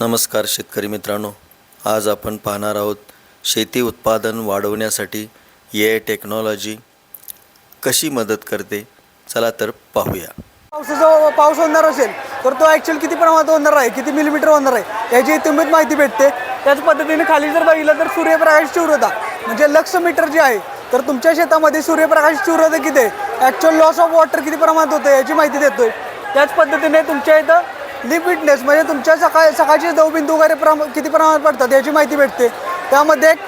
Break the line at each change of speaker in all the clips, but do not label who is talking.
नमस्कार शेतकरी मित्रांनो. आज आपण पाहणार आहोत शेती उत्पादन वाढवण्यासाठी ए आय टेक्नॉलॉजी कशी मदत करते? चला तर पाहूया.
पावसाचा पाऊस होणार असेल तर तो ॲक्च्युअल किती प्रमाणात होणार आहे किती मिलीमीटर होणार आहे याची तुम्हीच माहिती भेटते. त्याच पद्धतीने खाली जर बघितलं तर सूर्यप्रकाश तीव्रता म्हणजे लक्ष मीटर जे आहे तर तुमच्या शेतामध्ये सूर्यप्रकाश तीव्रता किती आहे? ॲक्च्युअल लॉस ऑफ वॉटर किती प्रमाणात होतं याची माहिती देतोय. त्याच पद्धतीने तुमच्या इथं लिप विटनेस म्हणजे तुमच्या सकाळ सकाळचे दवबिंदू वगैरे प्रम किती प्रमाणात पडतात याची माहिती भेटते. त्यामध्ये एक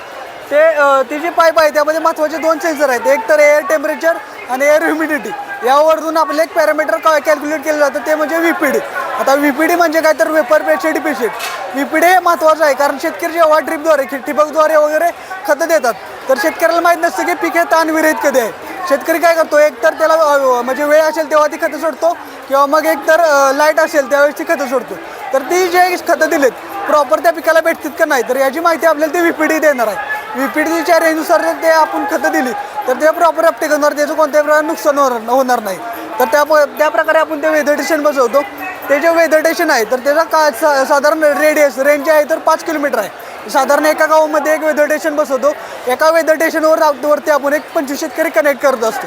ते ती जी पाईप आहे त्यामध्ये महत्त्वाचे दोन सेन्सर आहेत. एक तर एअर टेम्परेचर आणि एअर ह्युमिडिटी यावरून आपलं एक पॅरामीटर कॅल्क्युलेट केलं जातं ते म्हणजे व्ही पी डी आता व्ही पी डी म्हणजे काय तर वेपरपेक्षा डिफिशिट व्ही पी डी हे महत्त्वाचं आहे कारण शेतकरी जेव्हा ड्रिपद्वारे ठिबकद्वारे वगैरे खतं देतात तर शेतकऱ्याला माहीत नसतं की पीक हे ताणविरहित कधी आहे. शेतकरी काय करतो एक तर त्याला म्हणजे वेळ असेल तेव्हा ती खतं सोडतो किंवा मग एक तर लाइट असेल त्यावेळेस ती खतं सोडतो. तर ती जे खतं दिलेत प्रॉपर त्या पिकाला भेटतात का नाही तर याची माहिती आपल्याला ते व्ही पी डी देणार आहे. व्ही पी डीच्या रेंजनुसार जर ते आपण खतं दिली तर ते प्रॉपर अपटेक होणार त्याचं कोणत्याही प्रकारे नुकसान होणार होणार नाही. तर त्या प- त्या प्रकारे आपण ते वेदरटेशन बसवतो. ते जे वेदरटेशन आहे तर त्याचा का सा- साधारण रेडियस रेंज आहे तर पाच किलोमीटर आहे. साधारण एका गावामध्ये एक वेदर स्टेशन बसवतो. एका वेदर स्टेशनवर वरती आपण एक पंचवीस शेतकरी कनेक्ट करत असतो.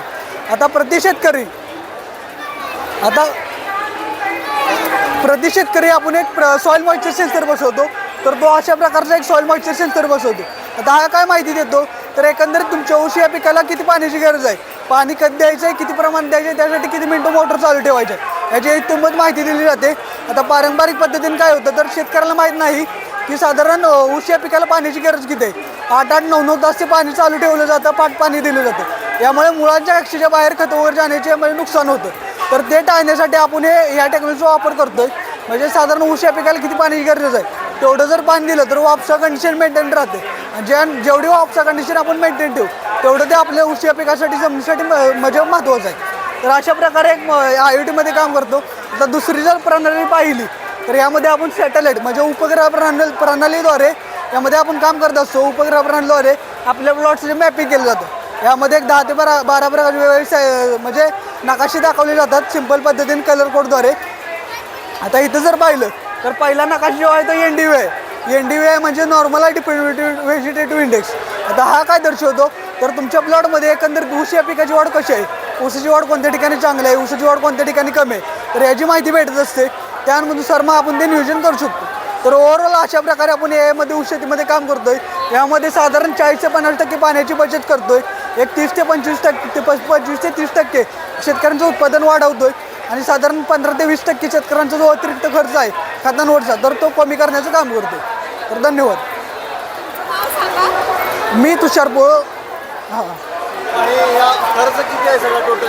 आता प्रति शेतकरी आता प्रति शेतकरी आपण एक सॉईल मॉइश्चर सेन्सर बसवतो. तर तो अशा प्रकारचा एक सॉईल मॉइश्चर सेन्सर बसवतो. आता हा काय माहिती देतो? तर एकंदरीत तुमच्या ऊस या पिकाला किती पाण्याची गरज आहे? पाणी कधी द्यायचं आहे? किती प्रमाण द्यायचं आहे? त्यासाठी किती मिनटं मोटर चालू ठेवायचं आहे? याची इत्यंभूत माहिती दिली जाते. आता पारंपरिक पद्धतीने काय होतं? तर शेतकऱ्याला माहीत नाही की साधारण ऊस या पिकाला पाण्याची गरज किती आहे? आठ आठ नऊ नऊ तास ते पाणी चालू ठेवलं जातं पाट पाणी दिलं जातं. यामुळे मुळांच्या कक्षेच्या बाहेर खतं वगैरे जाण्याचे म्हणजे नुकसान होतं. तर ते टाळण्यासाठी आपण हे या टेक्नॉलॉजीचा वापर करतोय. म्हणजे साधारण ऊस या पिकाला किती पाण्याची गरज आहे? तेवढं जर पाणी दिलं तर वापसा कंडिशन मेंटेन राहते. ज्या जेवढी वापसा कंडिशन आपण मेंटेन ठेवू तेवढं ते आपल्या ऊस या पिकासाठी जमिनीसाठी म- म्हणजे महत्त्वाचं आहे. तर अशा प्रकारे एक आय ओ टीमध्ये काम करतो. आता दुसरी जर प्रणाली पाहिली तर यामध्ये आपण सॅटेलाईट म्हणजे उपग्रह प्रणाली प्रणालीद्वारे यामध्ये आपण काम करत असतो. उपग्रह प्रणालीद्वारे आपल्या प्लॉट्सचे मॅपिंग केलं जातं. यामध्ये एक दहा ते बारा बारा प्रकारचे वेगवेगळे म्हणजे नकाशे दाखवले जातात. सिंपल पद्धतीने कलर कोडद्वारे आता इथं जर पाहिलं तर पहिला नकाशा जो आहे तो एन डी आहे. एन डी आहे म्हणजे नॉर्मल डिपेंडेटिव्ह व्हेजिटेटिव्ह इंडेक्स आता हा काय दर्शवतो? तर तुमच्या प्लॉटमध्ये एकंदर ऊस या पिकाची वाढ कशी आहे? ऊसाची वाढ कोणत्या ठिकाणी चांगली आहे? ऊसाची वाढ कोणत्या ठिकाणी कमी आहे? तर याची माहिती भेटत असते. त्यानुसार मग आपण ते नियोजन करू शकतो. तर ओव्हरऑल अशा प्रकारे आपण यामध्ये शेतीमध्ये काम करतोय. यामध्ये साधारण चाळीस ते पन्नास टक्के पाण्याची बचत करतोय. एक तीस ते पंचवीस टक्के पंचवीस ते तीस टक्के शेतकऱ्यांचं उत्पादन वाढवतोय. आणि साधारण पंधरा ते वीस टक्के शेतकऱ्यांचा जो अतिरिक्त खर्च आहे खतांवरचा तर तो कमी करण्याचं काम करतो तर धन्यवाद. मी तुषार पोळ हां.
आहे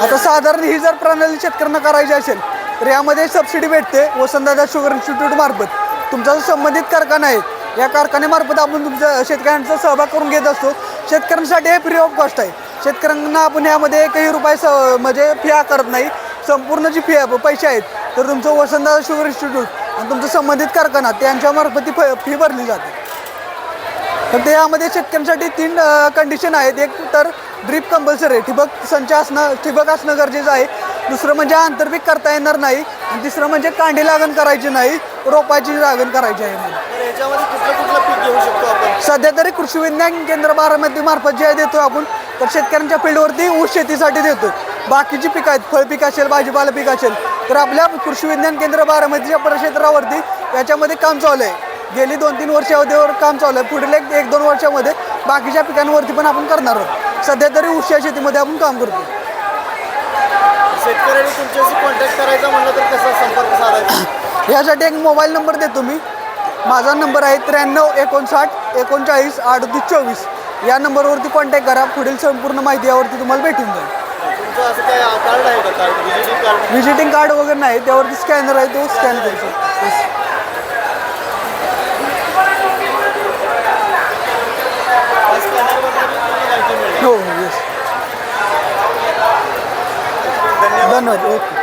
आता साधारण ही जर प्रणाली शेतकऱ्यांना करायची असेल तर यामध्ये सबसिडी भेटते. वसंतदादा शुगर इन्स्टिट्यूट मार्फत. तुमचा जो संबंधित कारखाना आहे या कारखान्यामार्फत आपण तुमच्या शेतकऱ्यांचा सहभाग करून घेत असतो. शेतकऱ्यांसाठी हे फ्री ऑफ कॉस्ट आहे. शेतकऱ्यांना आपण यामध्ये एकही रुपये स म्हणजे फी आकारत नाही. संपूर्ण जी फी पैसे आहेत तर तुमचं वसंतदादा शुगर इन्स्टिट्यूट आणि तुमचं संबंधित कारखाना त्यांच्यामार्फत ती फी भरली जाते. तर त्यामध्ये शेतकऱ्यांसाठी तीन कंडिशन आहेत. एक तर ड्रीप कंपल्सरी आहे. ठिबक संच असणं ठिबक असणं गरजेचं आहे. दुसरं म्हणजे आंतरपीक करता येणार नाही. आणि तिसरं म्हणजे कांडी लागण करायची नाही. रोपाची लागण करायची आहे.
तर याच्यामध्ये कुठलं कुठलं पीक घेऊ शकतो आपण?
सध्या तरी कृषी विज्ञान केंद्र बारामती मार्फत जे देतो आपण तर शेतकऱ्यांच्या फील्डवरती ऊस शेतीसाठी देतो बाकीची पिकं आहेत फळ पीक असेल भाजीपाला पीक असेल तर आपल्या कृषी विज्ञान केंद्र बारामतीच्या परिक्षेत्रावरती याच्यामध्ये काम चालू आहे. गेली दोन तीन वर्षावर काम चालू आहे. पुढील एक एक दोन वर्षामध्ये बाकीच्या पिकांवरती पण आपण करणार आहोत. सध्या तरी ऊस या शेतीमध्ये आपण काम करतो
शेतकऱ्यांनी तुमच्याशी कॉन्टॅक्ट करायचा म्हणलं तर कसा संपर्क साधायचा?
यासाठी एक मोबाईल नंबर देतो मी. माझा नंबर आहे त्र्याण्णव एकोणसाठ एकोणचाळीस अडतीस चोवीस. या नंबरवरती कॉन्टॅक्ट करा. पुढील संपूर्ण माहिती यावरती तुम्हाला भेटून जाईल.
व्हिजिटिंग कार्ड
वगैरे नाही. त्यावरती स्कॅनर आहे तो स्कॅन करू शकतो. हो हो येस धन्यवाद. ओके.